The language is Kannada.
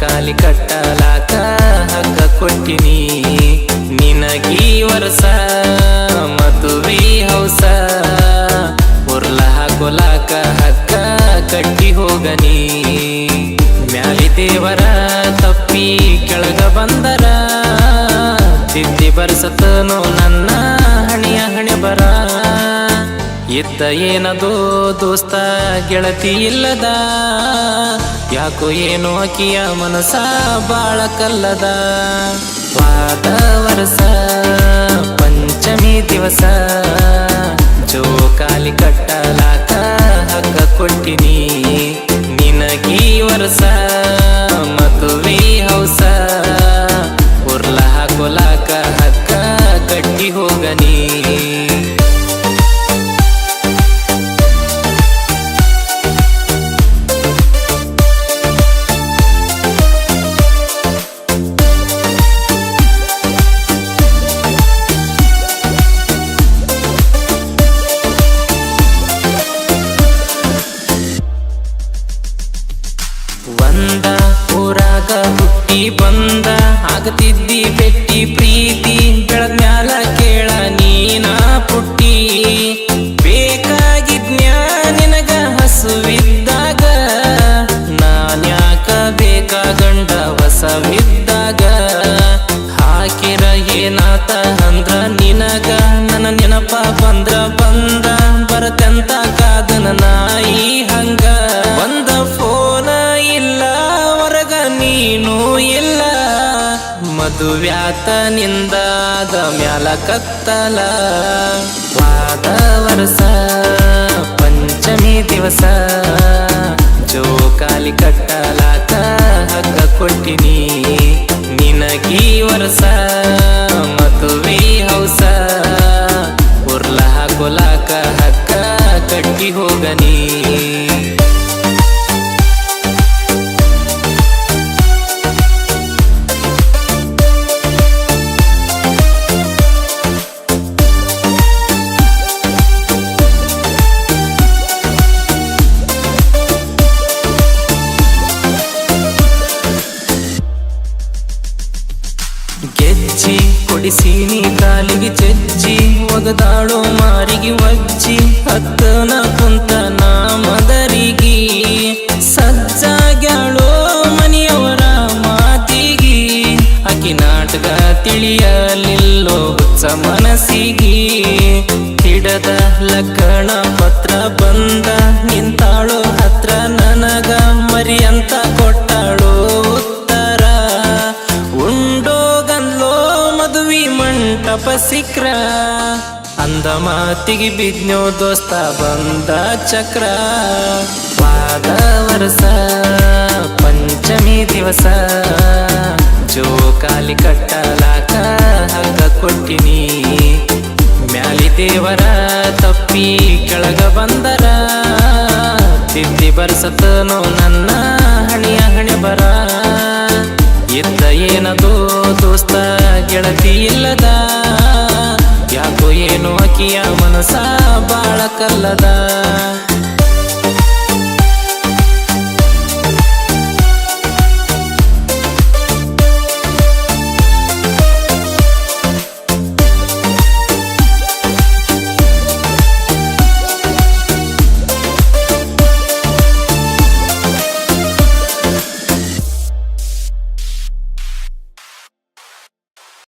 ಕಾಲಿ ಕಟ್ಟಲಾಕ ಹಗ್ಗ ಕೊಟ್ಟಿನಿ. ನಿನಗೀ ವರ್ಷ ಮದುವೆ ಹೌಸ, ಉರ್ಲ ಹಾಕೊಲಾಕ ಹಗ್ಗ ಕಟ್ಟಿ ಹೋಗನಿ. ಮ್ಯಾಲಿ ದೇವರ ತಪ್ಪಿ ಕೆಳಗ ಬಂದರ, ತಿದ್ದಿ ಬರ್ಸತನು ನನ್ನ ಹಣಿಯ ಹಣೆ ಬರ. ಇದ್ದ ಏನದು ದೋಸ್ತ, ಗೆಳತಿ ಇಲ್ಲದ? ಯಾಕೋ ಏನೋ ಅಕ್ಕಿಯ ಮನಸ ಬಾಳ ಕಲ್ಲದ? ವಾದ ವರಸ, ಪಂಚಮಿ ದಿವಸ, ಜೋಕಾಲಿ ಕಟ್ಟಲಾಕ ಹಗ್ಗ ಕೊಟ್ಟಿನಿ. ನಿನಗೀ ವರ್ಷ ಮದುವೆ ಹೌಸ, ಉರ್ಲ ಹಾಕೋಲಾಕ ಹಗ್ಗ ಕಟ್ಟಿ ಹೋಗನಿ. ಹುಟ್ಟಿ ಬಂದ, ಆಗತಿದ್ದಿ ಬೆಟ್ಟಿ ಪ್ರೀತಿ ಬೆಳದ ಮ್ಯಾಲ ಕೇಳ ನೀನ ಪುಟ್ಟಿ. ಬೇಕಾಗಿದ್ನ್ಯಾ ನಿನಗ ಹಸುವಿದ್ದಾಗ ನಾನ್ಯಾಕ ಬೇಕಾಗಂಡ ಹೊಸವಿದ್ದಾಗ ಹಾಕಿರ ಏನಾತ ಅಂದ್ರ ನಿನಗ, ನನ್ನ ನೆನಪ ಬಂದ್ರ ಬಂದ ಮದುವ್ಯಾತ ನಿಂದಾದ ಮ್ಯಾಲ ಕತ್ತಲ. ವಾದ ವರ್ಷ ಪಂಚಮಿ ದಿವಸ. ಜೋಕಾಲಿ ಕಟ್ಟಲಾತ ಹಗ್ಗ ಕೊಟ್ಟಿನಿ. ನಿನಗೀ ವರ್ಷ ಮದುವೆ ಹೌಸ. ಉರ್ಲ ಹಾಕೋಲಾಕ ಹಕ್ಕ ಕಟ್ಟಿ ಹೋಗನಿ. ಕೊಡಿಸೀನಿ ಕಾಲಿಗೆ ಚೆಚ್ಚಿ ಒಗದಾಳೋ ಮಾರಿಗೆ ಮಚ್ಚಿ ಹತ್ತನ ಕುಂತ ನಾಮದರಿಗಿ, ಸಜ್ಜಾಗ್ಯಾಳೋ ಮನೆಯವರ ಮಾತಿಗಿ. ಅಕಿ ನಾಟಕ ತಿಳಿಯಲಿಲ್ಲೋ ಹುಚ್ಚ ಮನಸ್ಸಿಗಿ. ಹಿಡದ ಲಕ್ಕಣ ಪತ್ರ ಬಂದ ನಿಂತಾಳೋ ಹತ್ರ ನನಗ ಮರಿಯಂತ ಕೊಟ್ಟಾಳೋ. ಮಂಟಪ ಸಿಕ್ರ ಅಂದ ಮಾತಿಗೆ ಬಿದ್ನೋ ದೋಸ್ತ ಬಂದ ಚಕ್ರ. ಪಾದ ವರ್ಷ ಪಂಚಮಿ ದಿವಸ. ಜೋಕಾಲಿ ಕಟ್ಟಲಾಕ ಹಂಗ ಕೊಟ್ಟಿನಿ. ಮ್ಯಾಲಿ ದೇವರ ತಪ್ಪಿ ಕೆಳಗ ಬಂದರ. ತಿದ್ದಿ ಬರ್ಸತನು ನನ್ನ ಹಣಿಯ ಹಣೆ ಬರ. ಇದ್ದ ಏನದೋ ದೋಸ್ತ ಗೆಳತಿ ಇಲ್ಲದ? ಯಾಕೋ ಏನೋ ಅಕಿಯ ಮನಸ ಬಾಳ ಕಲ್ಲದ